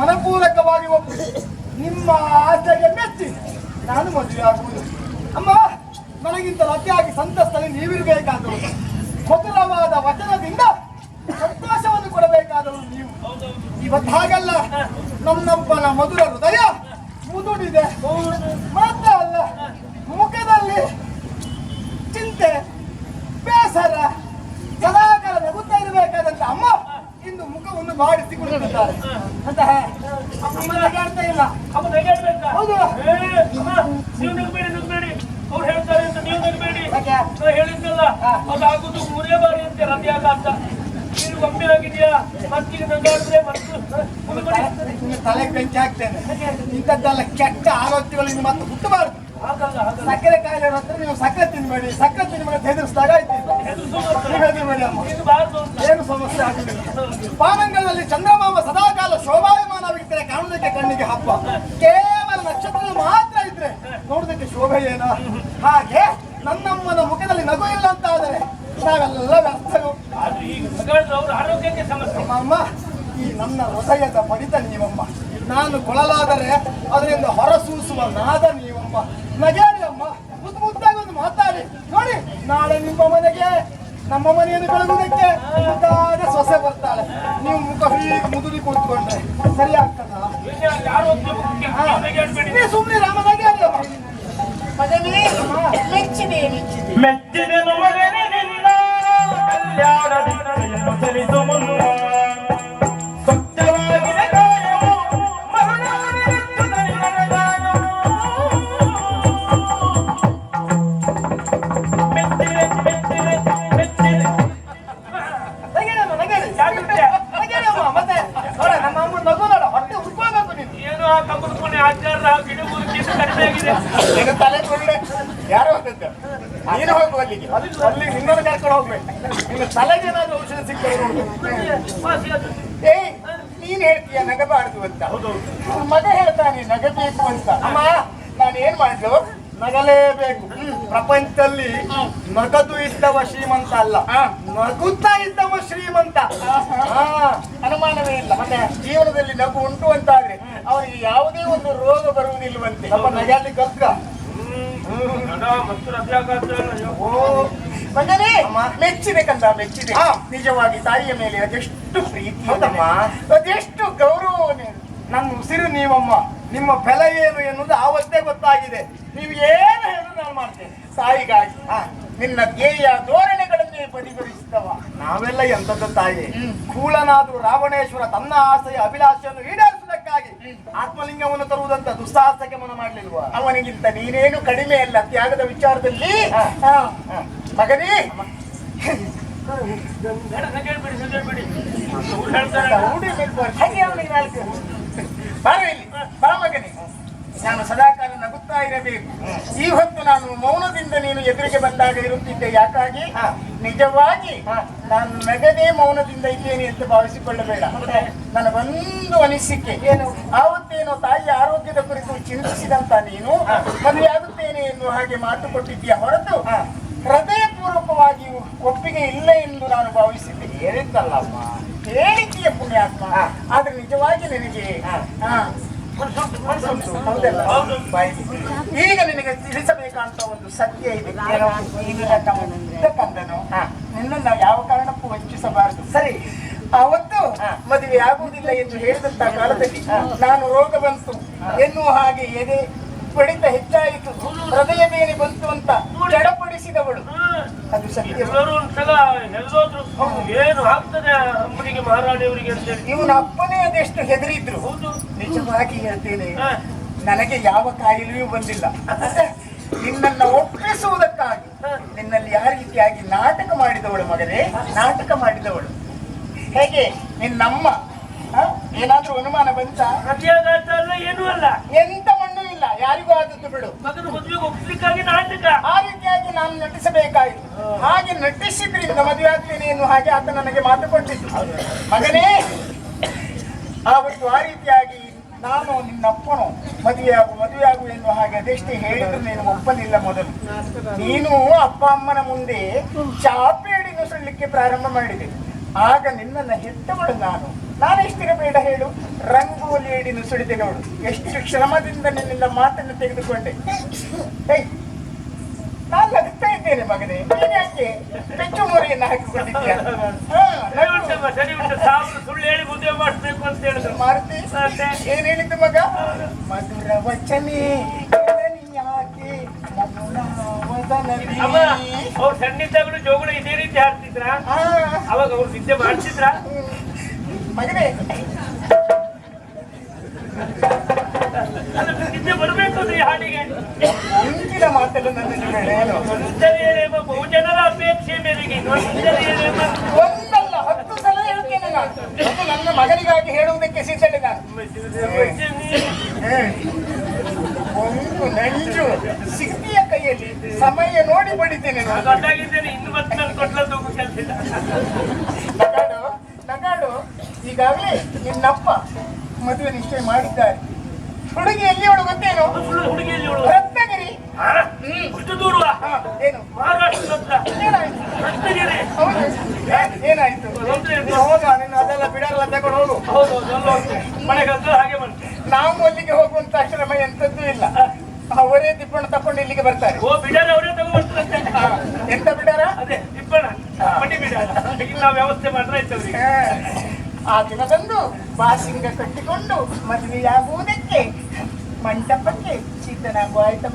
ಮನಪೂರ್ವಕವಾಗಿ ಒಪ್ಪಿ. ನಿಮ್ಮ ಆಸೆಗೆ ಮೆಚ್ಚಿ ನಾನು ಮದುವೆ ಆಗುವುದು ಅಮ್ಮ, ನನಗಿಂತ ಅತಿಯಾಗಿ ಸಂತಸ್ತಲ್ಲಿ ನೀವಿರಬೇಕಾದವರು. ಮಧುರವಾದ ವಚನದಿಂದ ಸಂತೋಷವನ್ನು ಕೊಡಬೇಕಾದವರು ನೀವು. ಇವತ್ತು ಹಾಗಲ್ಲ. ನನ್ನಪ್ಪನ ಮಧುರ ಹೃದಯ ಮುದುಡಿದೆ ಮಾತ್ರ ಅಲ್ಲ ಮುಖದಲ್ಲಿ ಚಿಂತೆ ಬೇಸರ ಸದಾಕಾಲ ನಗುತ್ತಾ ಇರಬೇಕಾದಂತ ಅಮ್ಮ ಇಂದು ಮುಖವನ್ನು ಕುಳಿತಿದ್ದಾರೆ ಅಂತ ಅಮ್ಮ ನಗಾಡ್ತಾ ಇಲ್ಲ. ಅಮ್ಮ ನಗಾಡ್ಬೇಕಾ? ಹೌದು. ನೀವು ನಗಬೇಡಿ ನಗಬೇಡಿ ಅವ್ರು ಹೇಳ್ತಾರೆ ಅಂತ ನೀವು ನಗಬೇಡಿ ಯಾಕೆ? ನಾ ಹೇಳಿದ್ನಲ್ಲ ಅದು ಮೂರೇ ಬಾರಿ ಅಂತೆ ಹೃದಯಾಘಾತ ಅಂತ ನೀನು ಒಮ್ಮೆ ಆಗಿದ್ಯಾ? ಮತ್ತೀಗ ನಗಾಡಿದ್ರೆ ಮತ್ತು ತಲೆ ಬೆಂಕಿ ಹಾಕ್ತೇನೆ ಇಂಥದ್ದೆಲ್ಲ ಕೆಟ್ಟ ಆರೋಗ್ಯಗಳು ಮತ್ತೆ ಹುಟ್ಟಬಾರದು. ಸಕ್ಕರೆ ಕಾಯಿಲೆ ಹತ್ರ ನೀವು ಸಕ್ಕರೆ ತಿನ್ಬೇಡಿ. ಸಕ್ಕರೆ ತಿನ್ಬೇಡಿ ಹೆದರಿಸಿದಾಗ ನೀವು ಹೆದರ್ಬೇಡಿ ಅಮ್ಮ. ಏನು ಸಮಸ್ಯೆ ಆಗುದಿಲ್ಲ. ಪಾನಂಗದಲ್ಲಿ ಚಂದ್ರಮಾಮ ಸದಾಕಾಲ ಶೋಭಾಯಮಾನವಿದ್ದರೆ ಕಾಣುವುದಕ್ಕೆ ಕಣ್ಣಿಗೆ ಹಬ್ಬ. ಕೇವಲ ನಕ್ಷತ್ರ ಮಾತ್ರ ಇದ್ರೆ ನೋಡೋದಕ್ಕೆ ಶೋಭೆ ಏನ? ಹಾಗೆ ನನ್ನಮ್ಮನ ಮುಖದಲ್ಲಿ ನಗು ಇಲ್ಲ ಅಂತ ಆದರೆ ನಾವೆಲ್ಲ ವ್ಯರ್ಥರು. ಅಮ್ಮ ಈ ನನ್ನ ಹೃದಯದ ಪಡಿತ ನೀವಮ್ಮ. ನಾನು ಕೊಳಲಾದರೆ ಅದರಿಂದ ಹೊರಸೂಸುವ ನಾದ ನೀವಮ್ಮ ನಗಾಡಿ ಅಮ್ಮ. ಮುದ್ದು ಮುದ್ದಾಗಿ ಒಂದು ಮಾತಾಡಿ. ನೋಡಿ ನಾಳೆ ನಿಮ್ಮ ಮನೆಗೆ ನಮ್ಮ ಮನೆಯನ್ನು ಬೆಳಗುವುದಕ್ಕೆ ಮುದ್ದಾದ ಸೊಸೆ ಬರ್ತಾಳೆ. ನೀವು ಮುಖ ಹೀಗೆ ಮುದುಡಿ ಕೂತ್ಕೊಂಡ್ರೆ ಸರಿ ಆಗ್ತದ? ಸುಮ್ಮನೆ ರಾಮ ನಗಾಡಿ ಅಮ್ಮ. ಮಗನೇ ಮೆಚ್ಚಿದೆ ಮೆಚ್ಚಿದೆ. ಮೆಚ್ಚಿದ ಕಲ್ಯಾಣ ದೀಕ್ಷೆಯನ್ನು ನಿನ್ನ ತಲೆ ಕೊಳ್ಳೆ ಯಾರು ಹೋದದ್ದು ನೀನು ಹೋಗು ಅಲ್ಲಿಗೆ. ಅಲ್ಲಿ ನಿನ್ನನ್ನು ಕರ್ಕೊಂಡು ಹೋಗ್ಬೇಕು. ನಿನ್ನ ತಲೆಗೆ ಏನಾದ್ರು ಔಷಧ ಸಿಗ್ತದೆ ನೋಡು. ಏ ನೀನ್ ಹೇಳ್ತೀಯ ನಗಬಾರದು ಅಂತ? ಮಗ ಹೇಳ್ತಾನೆ ನಗಬೇಕು ಅಂತ. ಅಮ್ಮ ನಾನು ಏನ್ ಮಾಡ್ಲು ನಗಲೇಬೇಕು. ಪ್ರಪಂಚದಲ್ಲಿ ನಗದು ಇದ್ದವ ಶ್ರೀಮಂತ ಅಲ್ಲ. ನಗುತ್ತಾ ಇದ್ದವ ಶ್ರೀಮಂತ. ಅನುಮಾನವೇ ಇಲ್ಲ. ಜೀವನದಲ್ಲಿ ನಗು ಉಂಟು ಅಂತಾದ್ರೆ ಅವರಿಗೆ ಯಾವುದೇ ಒಂದು ರೋಗ ಬರುವುದಿಲ್ಲವಂತೆ. ನಮ್ಮ ನಗಲಿ ಮತ್ತು ಅಯ್ಯೋ. ಮಗನೇ. ಮೆಚ್ಚಿದೆ ಕಂದ ಮೆಚ್ಚಿದೆ. ನಿಜವಾಗಿ ತಾಯಿಯ ಮೇಲೆ ಅದೆಷ್ಟು ಪ್ರೀತಿ. ಅದೆಷ್ಟು ಗೌರವ ನನ್ನ ಉಸಿರು ನೀವಮ್ಮ. ನಿಮ್ಮ ಫಲ ಏನು ಎನ್ನುವುದು ಆವತ್ತೇ ಗೊತ್ತಾಗಿದೆ. ನೀವು ಏನು ಹೇಳಿದ್ರು ನಾನು ಮಾಡ್ತೇನೆ. ತಾಯಿಗಾಗಿ. ನಿನ್ನ ಧ್ಯೇಯ ಧೋರಣೆಗಳನ್ನೇ ಬದಿಗೊಳಿಸಿದವ. ನಾವೆಲ್ಲ ಎಂತದ್ದು ತಾಯಿ? ಕೂಳನಾದ್ರು ರಾವಣೇಶ್ವರ ತನ್ನ ಆಸೆಯ ಅಭಿಲಾಷೆಯನ್ನು ಈಡೇರಿಸುವುದಕ್ಕಾಗಿ ಆತ್ಮಲಿಂಗವನ್ನು ತರುವುದಂತ ದುಸ್ಸಾಹಸಕ್ಕೆ ಮನ ಮಾಡಲಿಲ್ವ? ಅವನಿಗಿಂತ ನೀನೇನು ಕಡಿಮೆ ಅಲ್ಲ ತ್ಯಾಗದ ವಿಚಾರದಲ್ಲಿ? ಮಗನೇ. ಹೇಳ್ತಾರೆ ಬಾರೋ ಇಲ್ಲಿ ಬಾ ಮಗನೇ. ನಾನು ಸದಾಕಾಲ ನಗುತ್ತಾ ಇರಬೇಕು. ಈ ಹೊತ್ತು ನಾನು ಮೌನದಿಂದ ನೀನು ಎದುರಿಗೆ ಬಂದಾಗ ಇರುತ್ತಿದ್ದೆ. ಯಾಕಾಗಿ? ನಿಜವಾಗಿ. ನಾನು ನಗದೇ ಮೌನದಿಂದ ಇದ್ದೇನೆ ಎಂದು ಭಾವಿಸಿಕೊಳ್ಳಬೇಡ. ನನಗೊಂದು ಅನಿಸಿಕೆ. ಏನು? ಆವತ್ತೇನೋ ತಾಯಿಯ ಆರೋಗ್ಯದ ಕುರಿತು ಚಿಂತಿಸಿದಂತ ನೀನು ಮದುವೆಯಾಗುತ್ತೇನೆ ಎಂದು ಹಾಗೆ ಮಾತು ಕೊಟ್ಟಿದ್ದೀಯ ಹೊರತು. ಹೃದಯಪೂರ್ವಕವಾಗಿ ಒಪ್ಪಿಗೆ ಇಲ್ಲ ಎಂದು ನಾನು ಭಾವಿಸಿದ್ದೆ. ಹೇಳಿದ್ದಲ್ಲಮ್ಮ. ಹೇಳಿದ್ದೀಯ ಪುಣ್ಯಾತ್ಮ. ಆದ್ರೆ ನಿಜವಾಗಿ ನಿನಗೆ ಹೌದಲ್ಲ. ಈಗ ನಿನಗೆ ತಿಳಿಸಬೇಕಂತ ಒಂದು ಸತ್ಯ ಇದೆ. ನೀನಿನ ಕಂದನು. ಹಾ. ನಿನ್ನನ್ನು ಯಾವ ಕಾರಣಕ್ಕೂ ವಂಚಿಸಬಾರದು. ಸರಿ ಅವತ್ತು. ಮದುವೆ ಆಗುವುದಿಲ್ಲ ಎಂದು ಹೇಳಿದಂತ ಕಾಲದಲ್ಲಿ ನಾನು ರೋಗ ಬಂತು. ಎನ್ನುವ ಹಾಗೆ ಎದೆ ಬಡಿತ ಹೆಚ್ಚಾಯಿತು ಹೃದಯ ಮೇಲೆ ಬಂತು ಅಂತ ಜಡಪಡಿಸಿದವಳು. ಹ್ಮ್. ಅದು ಸತ್ಯ. ಒಂದ್ಸಲ ಏನು ಆಗ್ತದೆ ಮಹಾರಾಣಿಯವರಿಗೆ ಅಂತೇಳಿ ಇವನ ಅಪ್ಪನೇ ಅದೆಷ್ಟು ಹೆದರಿದ್ರು. ಹೌದು. ನಿಜವಾಗಿ ಹೇಳ್ತೇನೆ. ನನಗೆ ಯಾವ ಕಾಯಿಲೆಯೂ ಬಂದಿಲ್ಲ. ನಿನ್ನನ್ನ ಒಪ್ಪಿಸುವುದಕ್ಕಾಗಿ ನಿನ್ನಲ್ಲಿ ಯಾವ ರೀತಿಯಾಗಿ ನಾಟಕ ಮಾಡಿದವಳು ಮಗನೇ? ನಾಟಕ ಮಾಡಿದವಳು. ಹೇಗೆ? ನಿನ್ನಮ್ಮ? ಏನಾದ್ರೂ ಅನುಮಾನ ಬಂತ? ಏನೂ ಅಲ್ಲ. ಎಂತ ಇಲ್ಲ ಯಾರಿಗೂ ಆದದ್ದು ಬಿಡು. ಮಗನ ಮದುವೆಗೆ ಒಪ್ಲಿಕ್ಕಾಗಿ ನಾಟಕ ಆ ರೀತಿಯಾಗಿ ನಾನು ನಟಿಸಬೇಕಾಯಿತು. ಹಾಗೆ ನಟಿಸಿದ್ರಿಂದ ಮದುವೆ ಆಗ್ತೀನಿ ಎನ್ನುವ ಹಾಗೆ ಆತ ನನಗೆ ಮಾತು ಕೊಟ್ಟಿದ್ದು. ಮಗನೇ ಆವತ್ತು ಆ ರೀತಿಯಾಗಿ ನಾನು ನಿನ್ನಪ್ಪನು ಮದುವೆಯಾಗು ಮದುವೆಯಾಗು ಎನ್ನುವ ಹಾಗೆ ಅದೆಷ್ಟೇ ಹೇಳಿದ್ರು ನೀನು ಒಪ್ಪಲಿಲ್ಲ ಮೊದಲು. ನೀನು ಅಪ್ಪ ಅಮ್ಮನ ಮುಂದೆ ಚಾಪೇಡಿ ನುಸುಳಲಿಕ್ಕೆ ಪ್ರಾರಂಭ ಮಾಡಿದೆ. ಆಗ ನಿನ್ನನ್ನು ಹೆತ್ತವಳು ನಾನು. ನಾನೆಷ್ಟಿರಬೇಡ ಹೇಳು. ರಂಗೋಲಿ ಏಡಿನ ನುಸುಳಿದೆ ನೋಡು. ಎಷ್ಟು ಶ್ರಮದಿಂದ ನಿನ್ನಿಂದ ಮಾತನ್ನು ತೆಗೆದುಕೊಂಡೆ. ನಾನು ನಗ್ತಾ ಇದ್ದೇನೆ ಮಗನೇ. ನೀನು ಯಾಕೆ ಪೆಚ್ಚು ಮೊರೆಯನ್ನು ಹಾಕಿಕೊಂಡಿದ್ದೆ ಸುಳ್ಳು ಹೇಳಿ ಅಂತ ಹೇಳಿದ್ರು. ಮಾರುತಿ? ಏನ್ ಹೇಳಿದ್ದು ಮಗ? ಮಧುರ ವಚನೆ ಯಾಕೆ ಅವ್ರು ಸಣ್ಣಿದ್ದಾಗಲೂ ಜೋಗುಳ ಇದೇ ರೀತಿ ಹಾಡ್ತಿದ್ರ? ಅವಾಗ ಅವ್ರು ನಿದ್ದೆ ಮಾಡ್ತಿದ್ರ. ಮಗನೇ ನಿದ್ದೆ ಬರಬೇಕು ಈ ಹಾಡಿಗೆ. ಮುಂಚಿನ ಮಾತನ್ನು ಬೆಳೆಯಲು ಸುಂದರಿಯರೇಮ ಬಹುಜನರ ಅಪೇಕ್ಷೆ ಮೇರೆಗೆ. ಒಂದಲ್ಲ ಹತ್ತು ಸಲ ಹೇಳ್ತೇನೆ ನಾನು. ಅದು ನನ್ನ ಮಗನಿಗಾಗಿ ಹೇಳುವುದಕ್ಕೆ ಸಿದ್ಧಳೆ ನಾನು. ಒಂದು ನಂಜು ಸಿಕ್ಕಿಯ ಕೈಯಲ್ಲಿ ಸಮಯ ನೋಡಿ ಬಡಿತೇನೆ ನಾನು. ದೊಡ್ಡಾಗಿದ್ದೇನೆ ಇನ್ನು ಮತ್ತೆ ನಾನು ಕೊಟ್ಲದ್ದು ಕೆಲಸ ಈಗಾಗಲೇ ನಿನ್ನಪ್ಪ ಮದುವೆ ನಿಶ್ಚಯ ಮಾಡಿದ್ದಾರೆ. ಹುಡುಗಿ ಎಲ್ಲಿಯವಳು ಗೊತ್ತೇನು? ಹುಡುಗಿ ಹುಡುಗಿಯಲ್ಲಿ ಇವಳು ರತ್ನಗಿರಿ. ಅಷ್ಟು ದೂರವ? ಹಾ, ಏನು? ಏನಾಯ್ತು? ರತ್ನಗಿರಿ. ಹೌದು ಏನಾಯ್ತು? ಹೋಗ ನಿನ್ನ ಅದೆಲ್ಲ ಬಿಡಲ್ಲ ತಗೊಂಡು ಹೋಗು. ಹೌದು ಮನೆಗೆ ಎಲ್ಲ ಹಾಗೆ ಬಂತು ನಾವು ಅಲ್ಲಿಗೆ ಹೋಗುವಂತ ಶ್ರಮ ಎಂತದ್ದು ಇಲ್ಲ. ಅವರೇ ತಿಪ್ಪಣ ತಕೊಂಡು ಇಲ್ಲಿಗೆ ಬರ್ತಾರೆ. ಓ ಬಿಡಾರ ಅವರೇ ತಗೊಂಡ್ಬರ್ತಾರಂತೆ ಎಂತ ಬಿಡಾರ? ಅದೇ ತಿಪ್ಪಣ ಮಡಿ ಬಿಡಾರ. ನಾವು ವ್ಯವಸ್ಥೆ ಮಾಡ್ರೆ ಆಯ್ತವ್ರಿಗೆ ಆ ದಿನದಂದು ಬಾಸಿಂಗ ಕಟ್ಟಿಕೊಂಡು ಮದುವೆಯಾಗುವುದಕ್ಕೆ ಮಂಟಪಕ್ಕೆ ಸಿದ್ಧನಾಗುವ ಆಯ್ತ